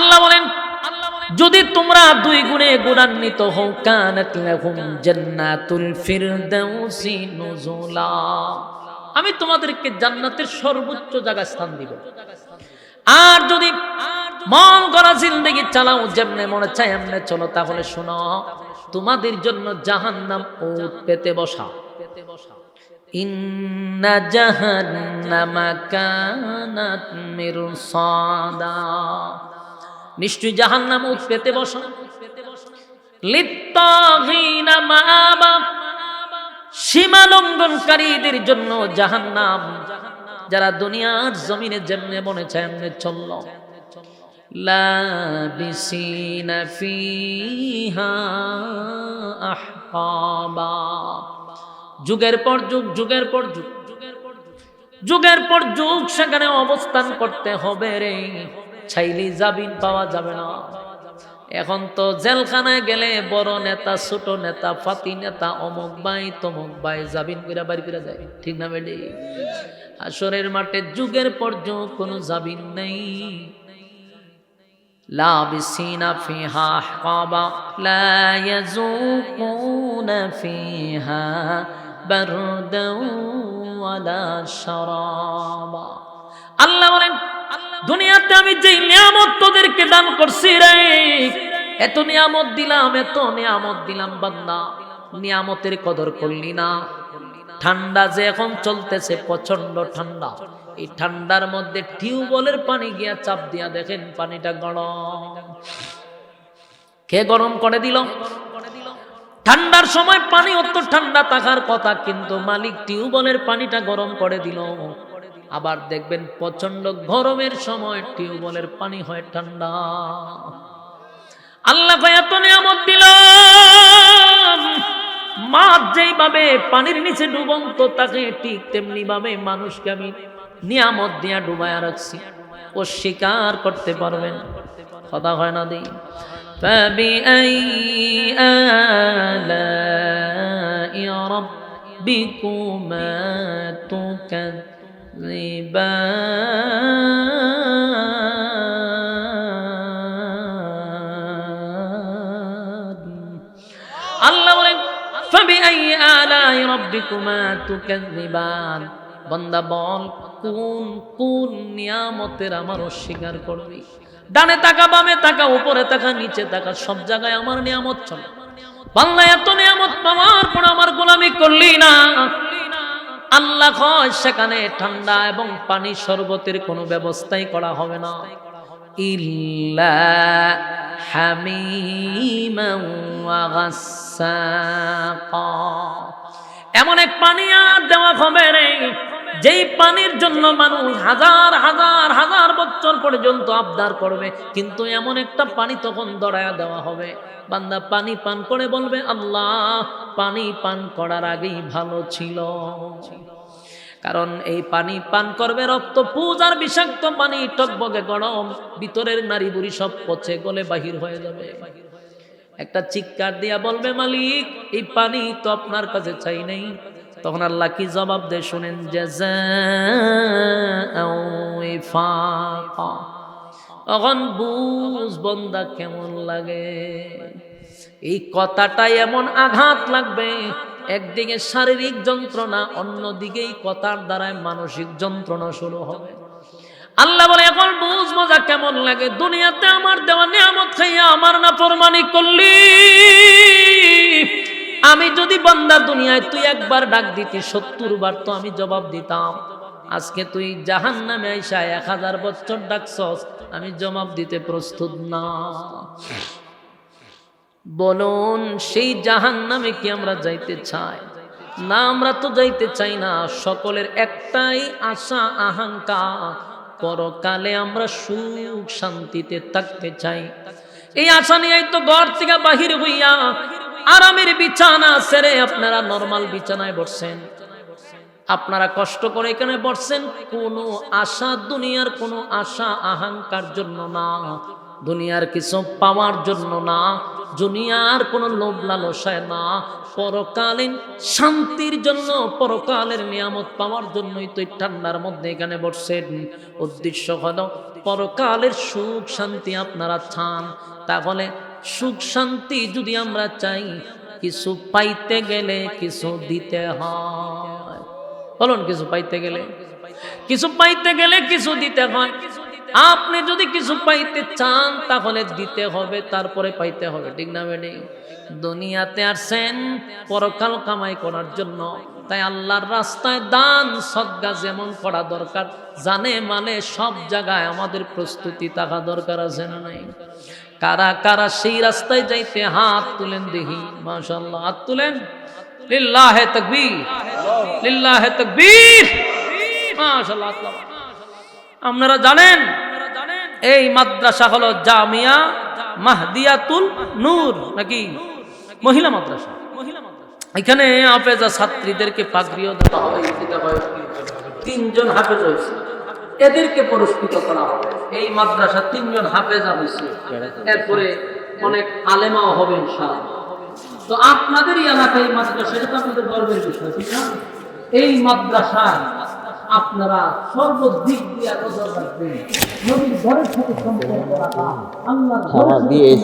আল্লাহ বলেন, যদি তোমরা দুই গুণে গুণান্বিত হও, কানাত লাহুম জান্নাতুল ফিরদাউসি নুজুলা। আমি তোমাদেরকে জান্নাতের সর্বোচ্চ জায়গায় স্থান দিব। আর যদি মন করা জিন্দগি চালাও যেমনে মনে চায় এমনে চলো, তাহলে শোনো, তোমাদের জন্য জাহান্নাম ওট পেতে বসা। ইন্না জাহান্নামা কানাত মিরসাদা। নিশ্চয়ই জাহান্নাম উঠ, পেতে বসা সীমা লঙ্ঘনকারীদের জন্য জাহান্নাম। যারা দুনিয়ার জমিনে যেমনে মনে চায় এমনে চলল যুগের পর যুগ, যুগের পর যুগ। যুগের পর যুগ, সেখানে অবস্থান করতে হবে রে। চাইলে জাবিন পাওয়া যাবে না এখন তো জেলখানায় গেলে বড় নেতা ছোট নেতা ফাতি নেতা অমুক ভাই তমুক ভাই জাবিন করে বাড়ি করে যায় ঠিক না বেডি আসরের মাঠে যুগের পর যুগ কোনো জাবিন নেই لابسين فيها أحقابا لا يذوقون فيها بردا ولا شرابا আল্লাহ বলেন দুনিয়াতে আমি যে নিয়ামত তোদেরকে দান করছি রে, এত নিয়ামত দিলাম, এত নিয়ামত দিলাম, বান্দা। নিয়ামতের কদর করলি না। ঠান্ডা যে এখন চলতেছে প্রচণ্ড ঠান্ডা। এই ঠান্ডার মধ্যে টিউবওয়েলের পানি গিয়া চাপ দিয়া দেখেন, পানিটা গরম। কে গরম করে দিল? ঠান্ডার সময় পানি অত ঠান্ডা থাকার কথা, কিন্তু মালিক টিউবওয়েলের পানিটা গরম করে দিল। আবার দেখবেন প্রচন্ড গরমের সময় টিউবওয়েলের পানি হয় ঠান্ডা আল্লাহ কয় এত নিয়ামত দিলাম মাছ যেইভাবে পানির নিচে ডুবন্ত তাকে ঠিক তেমনি ভাবে মানুষকে আমি নিয়ামত দিয়া ডুবায়া রাখছি ও স্বীকার করতে পারবেন কথা হয় না দিই فبأي آلاء ربكما تكذبان আল্লাহ বলেন ফাবি আই আলাই রব্বিকুমা তুকাজ্জিবান বান্দা বল, কোন কোন নিয়ামতের আমার অস্বীকার করবি ডানে তাকা, বামে তাকা, উপরে তাকা, নিচে তাকা, সব জায়গায় আমার নিয়ামত চলে। বাংলা এত নিয়ামত পাওয়ার পর আমার গোলামি করলি না। আল্লাহ সেখানে ঠান্ডা এবং পানি শরবতের কোনো ব্যবস্থাই করা হবে না। ইল্লা এমন এক পানি আর দেওয়া হবে রে যেই পানির জন্য মানুষ হাজার হাজার হাজার বছর পর্যন্ত আবদার করবে, কিন্তু এমন একটা পানি তখন দড়ায়া দেওয়া হবে। বান্দা পানি পান করে বলবে, আল্লাহ, পানি পান করার আগেই ভালো ছিল। কারণ এই পানি পান করবে রক্ত পূজার বিষাক্ত পানি টকবগে গরম, ভিতরের নারী বুড়ি সব পচে গলে বাহির হয়ে যাবে। একটা চিৎকার দিয়া বলবে, মালিক, এই পানি তো আপনার কাছে চাই নাই। তখন আল্লাহ কি জবাব দেয়? শুনেন তখন বুঝ বন্দা কেমন লাগে? এই কথাটাই এমন আঘাত লাগবে, একদিকে শারীরিক যন্ত্রণা, অন্যদিকে এই কথার দ্বারাই মানসিক যন্ত্রণা শুরু হবে। আল্লাহ বলে, এখন বুঝ মজা কেমন লাগে? দুনিয়াতে আমার দেওয়া নিয়ামত খাইয়া আমার না ফরমানি করলি। আমি যদি বান্দা দুনিয়ায় তুই একবার ডাক দিতি, সত্তর বার তো আমি জবাব দিতাম। আজকে তুই জাহান নামে আইসা এক হাজার বছর ডাকছস, আমি জবাব দিতে প্রস্তুত না। বলুন, সেই জাহান নামে কি আমরা যাইতে চাই? না, আমরা তো যাইতে চাই না। সকলের একটাই আশা আহাঙ্কার পরকালে আমরা সুখ শান্তিতে থাকতে চাই। এই আশা নিয়েই তো ঘর থেকে বাহির হইয়া আরামের বিছানা সেরে আপনারা নর্মাল বিছানায় বসছেন। আপনারা কষ্ট করে এখানে বসছেন, কোনো আশা দুনিয়ার কোনো আশা আহাঙ্কার জন্য না, দুনিয়ার কিছু পাওয়ার জন্য না, দুনিয়ার কোনো লোভ লালসায় না, পরকালীন শান্তির জন্য, পরকালের নিয়ামত পাওয়ার জন্যই তো ঠান্ডার মধ্যে এখানে বসছেন। উদ্দেশ্য হলো, পরকালের সুখ শান্তি আপনারা চান, তাহলে সুখ শান্তি যদি আমরা চাই, কিছু পাইতে গেলে কিছু দিতে হয়। বলুন, কিছু পাইতে গেলে? কিছু পাইতে গেলে কিছু দিতে হয়। আপনি যদি কিছু পাইতে চান, তাহলে দিতে হবে, তারপরে পাইতে হবে। ঠিক না বেডি দুনিয়াতে আসছেন পরকাল কামাই করার জন্য। তাই আল্লাহর রাস্তায় দান, সদ্গা যেমন করা দরকার জানে মানে সব জায়গায় আমাদের প্রস্তুতি থাকা দরকার আছে না নাই? কারা কারা সেই রাস্তায় যাইতে হাত তুলেন দেখি মাশাল্লাহ হাত তুলেন। লিল্লাহে তাকবীর লিল্লাহে তাকবীর। মাশাল্লাহ। আপনারা জানেন, এই মাদ্রাসা হলো জামিয়া মাহদিয়াতুল নূর নাকি? মহিলা মাদ্রাসা। এখানে হাফেজা ছাত্রীদেরকে পাগড়িও দেওয়া হয়। তিনজন হাফেজ হয়েছে। এদেরকে পুরস্কৃত করা হবে। এই মাদ্রাসা তিনজন হাফেজা হয়েছে এরপরে অনেক আলেমাও হবে ইনশাআল্লাহ। তো আপনাদের এলাকায় এই মাদ্রাসা এটা তো আপনাদের গর্বের বিষয় ঠিক না? এই মাদ্রাসায় আপনারা সর্বদিক দিয়ে নজর রাখবেন। নবীর ঘরের সাথে সম্পর্ক রাখা আল্লাহর ঘরের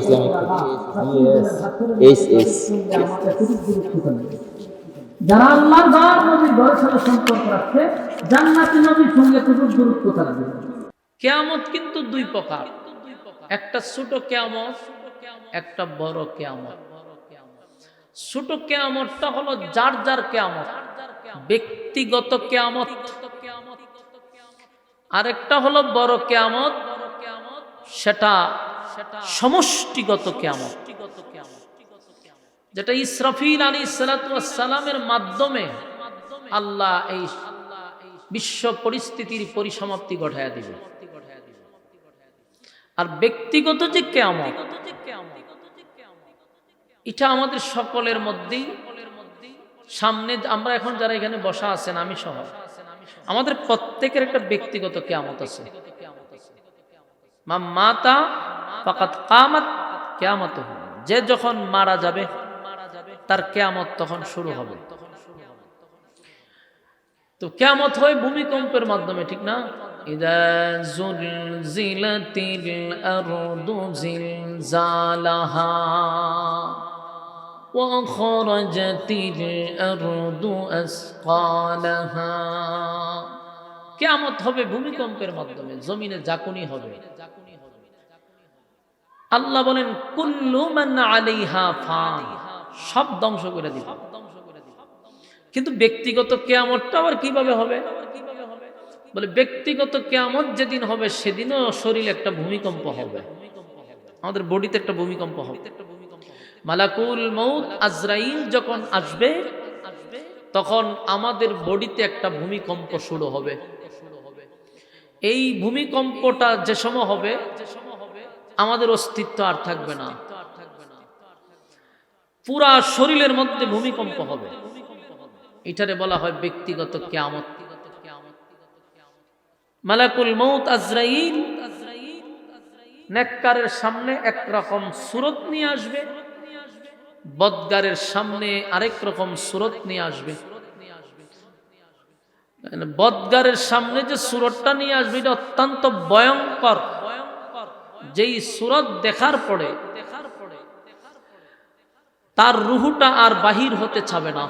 ইসলামিক গুরুত্বপূর্ণ। যারা আল্লাহর ঘর নবীর ঘরের সাথে সম্পর্ক রাখছে জান্নাতি নবীর সঙ্গে গুরুত্ব থাকবে। কেয়ামত কিন্তু দুই প্রকার। একটা ছোট কেয়ামত, একটা বড় কেয়ামত। ছোট কেয়ামতটা হলো যার যার কেয়ামত, ব্যক্তিগত কেয়ামত। আরেকটা হলো বড় কেয়ামত, সেটা সমষ্টিগত কেয়ামত। যেটা ইসরাফিল আলী সালামের মাধ্যমে আল্লাহ এই বিশ্ব পরিস্থিতির পরিসমাপ্তি ঘটাইয়া দিবে। আর ব্যক্তিগত যে কেয়ামত, এটা আমাদের সকলের মধ্যেই। সামনে আমরা এখন যারা এখানে বসা আছেন, আমি সহ, আমাদের প্রত্যেকের একটা ব্যক্তিগত কেয়ামত আছে। মা কামাত যে যখন মারা যাবে, তার কেয়ামত তখন শুরু হবে। তো কেয়ামত হয় ভূমিকম্পের মাধ্যমে, ঠিক না? ইদা জুলজিলাতিল আরদু জিলজালাহা وخرجت الأرض أثقالها কেয়ামত হবে ভূমিকম্পের মাধ্যমে জমিনে জাকুনি হবে আল্লাহ বলেন কুল্লু মান আলাইহা ফান সব ধ্বংস করে দিবে কিন্তু ব্যক্তিগত কেয়ামতটা আবার কিভাবে হবে বলে, ব্যক্তিগত কেয়ামত যেদিন হবে, সেদিনও শরীরে একটা ভূমিকম্প হবে। আমাদের বডিতে একটা ভূমিকম্প হবে। মালাকুল মৌত আজরাইল যখন আসবে, তখন আমাদের বডিতে একটা ভূমিকম্প শুরু হবে। এই ভূমিকম্পটা যে সময় হবে, আমাদের অস্তিত্ব আর থাকবে না। পুরা শরীরের মধ্যে ভূমিকম্প হবে। এটারে বলা হয় ব্যক্তিগত কেয়ামত। মালাকুল মৌত আজরাইল। নেককারের সামনে একরকম সুরত নিয়ে আসবে। বদগারের সামনে আরেক রকম সুরত নিয়ে আসবে। বদগারের সামনে যে সুরতটা নিয়ে আসবে, এটা অত্যন্ত ভয়ঙ্কর। যেই সুরত দেখার পরে তার রুহুটা আর বাহির হতে চাবে না।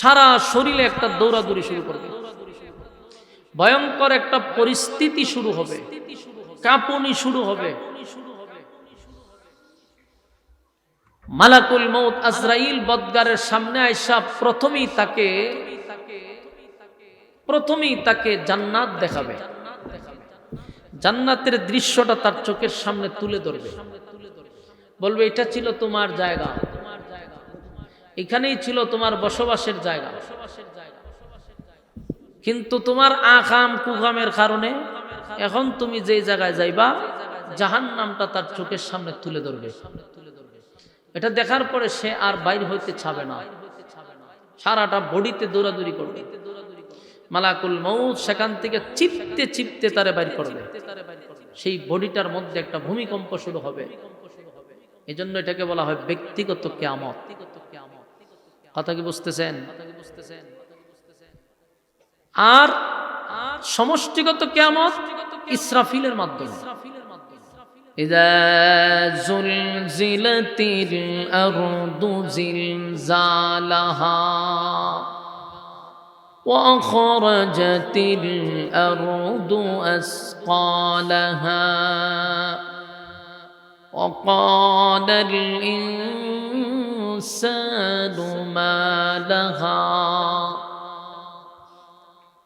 সারা শরীরে একটা দৌড়াদৌড়ি শুরু করবে। ভয়ঙ্কর একটা পরিস্থিতি শুরু হবে। কাঁপুনি শুরু হবে। মালাকুল মৌত আজরাইল বদগারের সামনে আইসা প্রথমেই তাকে প্রথমেই তাকে জান্নাত দেখাবে। জান্নাতের দৃশ্যটা তার চোখের সামনে তুলে ধরবে। বলবে, এটা ছিল তোমার জায়গা। এখানেই ছিল তোমার বসবাসের জায়গা। কিন্তু তোমার আকাম কুকামের কারণে এখন তুমি যেই জায়গায় যাইবা জাহান নামটা তার চোখের সামনে তুলে ধরবে। এটা দেখার পরে সে আর বাইর হইতে ছাবে না। সারাটা বডিতে দৌড়াদৌড়ি করবে। মালাকুল মৌত সেখান থেকে চিপতে চিপতে তারে বাইর করবে। সেই বডিটার মধ্যে একটা ভূমিকম্প শুরু হবে। এই জন্য এটাকে বলা হয় ব্যক্তিগত কেয়ামত। কথা কি বুঝতেছেন? আর সমষ্টিগত কেয়ামত ইসরাফিলের মাধ্যমে إذا زلزلت الأرض زلزالها وأخرجت الأرض أثقالها وقال الإنسان ما لها